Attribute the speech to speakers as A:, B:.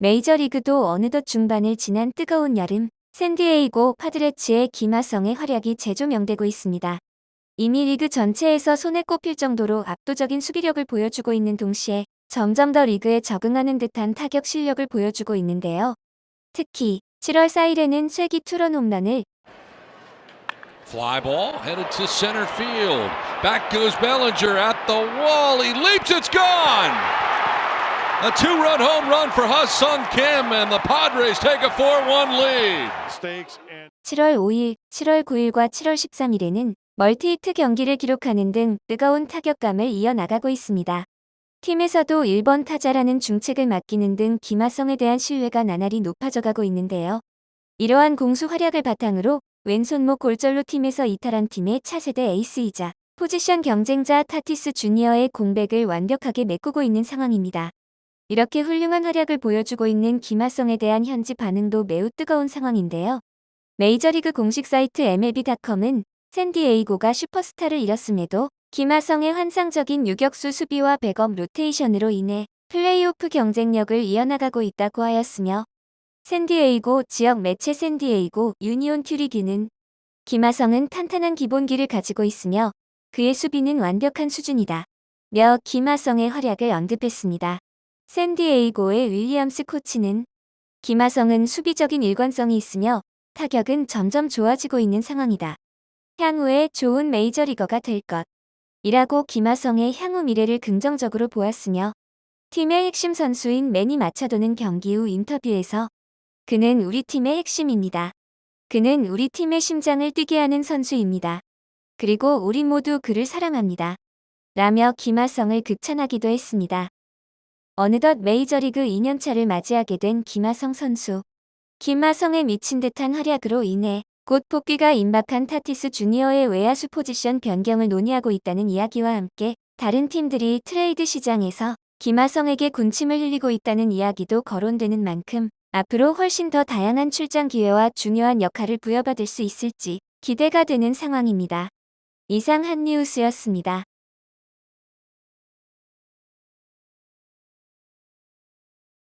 A: 메이저리그도 어느덧 중반을 지난 뜨거운 여름, 샌디에이고 파드레츠의 김하성의 활약이 재조명되고 있습니다. 이미 리그 전체에서 손에 꼽힐 정도로 압도적인 수비력을 보여주고 있는 동시에 점점 더 리그에 적응하는 듯한 타격 실력을 보여주고 있는데요. 특히 7월 4일에는 쐐기 투런 홈런을
B: Fly ball headed to center field. Back goes Bellinger at the wall. He leaps, it's gone. A two run home run for Hus Sung Kim, and the Padres take a 4 1 lead.
C: mistakes and
A: 7월 5일, 7월 9일과 7월 13일에는 멀티히트 경기를 기록하는 등 뜨거운 타격감을 이어나가고 있습니다. 팀에서도 1번 타자라는 중책을 맡기는 등 김하성에 대한 신뢰가 나날이 높아져가고 있는데요. 이러한 공수 활약을 바탕으로 왼손목 골절로 팀에서 이탈한 팀의 차세대 에이스이자 포지션 경쟁자 타티스 주니어의 공백을 완벽하게 메꾸고 있는 상황입니다. 이렇게 훌륭한 활약을 보여주고 있는 김하성에 대한 현지 반응도 매우 뜨거운 상황인데요. 메이저리그 공식 사이트 MLB.com은 샌디에이고가 슈퍼스타를 잃었음에도 김하성의 환상적인 유격수 수비와 백업 로테이션으로 인해 플레이오프 경쟁력을 이어나가고 있다고 하였으며 샌디에이고 지역 매체 샌디에이고 유니온 큐리기는 김하성은 탄탄한 기본기를 가지고 있으며 그의 수비는 완벽한 수준이다. 며 김하성의 활약을 언급했습니다. 샌디에이고의 윌리엄스 코치는 김하성은 수비적인 일관성이 있으며 타격은 점점 좋아지고 있는 상황이다. 향후에 좋은 메이저리거가 될 것. 이라고 김하성의 향후 미래를 긍정적으로 보았으며 팀의 핵심 선수인 매니 마차도는 경기 후 인터뷰에서 그는 우리 팀의 핵심입니다. 그는 우리 팀의 심장을 뛰게 하는 선수입니다. 그리고 우리 모두 그를 사랑합니다. 라며 김하성을 극찬하기도 했습니다. 어느덧 메이저리그 2년차를 맞이하게 된 김하성 선수. 김하성의 미친 듯한 활약으로 인해 곧 복귀가 임박한 타티스 주니어의 외야수 포지션 변경을 논의하고 있다는 이야기와 함께 다른 팀들이 트레이드 시장에서 김하성에게 군침을 흘리고 있다는 이야기도 거론되는 만큼 앞으로 훨씬 더 다양한 출장 기회와 중요한 역할을 부여받을 수 있을지 기대가 되는 상황입니다. 이상 한니우스였습니다.